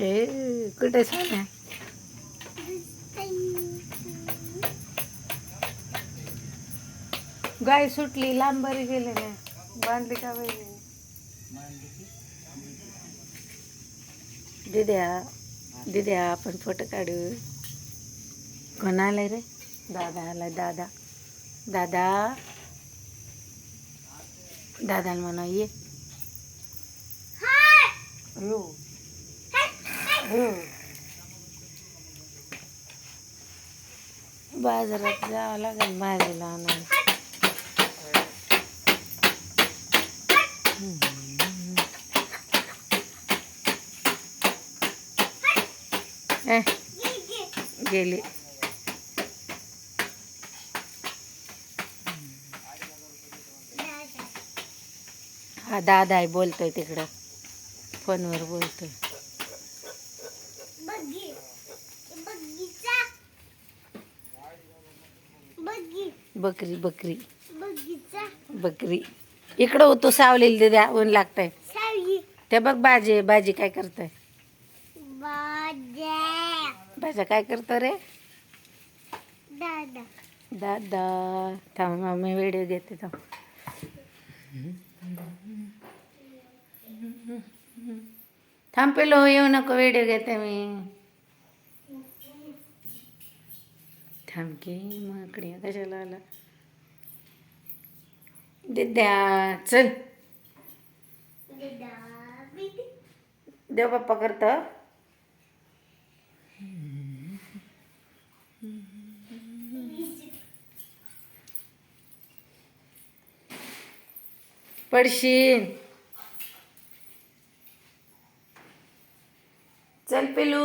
ए कुठे सोन्या गाय सुटली लांब बरी गेले ना बांधली का बाई दिद्या दिद्या आपण फोटो काढू. कोण आलाय रे? दादा आलाय दादा. दादा. दादाला म्हणा ये. बाजारात जावं लागेल भाजीला आणायला. गेली. हा दादा आहे बोलतोय तिकडं. फोनवर बोलतोय. बकरी बकरी. बकरी. इकडं होतो सावलेली दे द्या ऊन लागतंय. ते बघ भाजी भाजी काय करतोय. भाज्या. काय करतो रे? दादा. थांब मी व्हिडिओ घेते थांब. थांब पेलो येऊ नको व्हिडिओ घेते मी. थांब की कशाला आला. दिद्या चल. देव बाप्पा करत. पडशीन चल पेलू.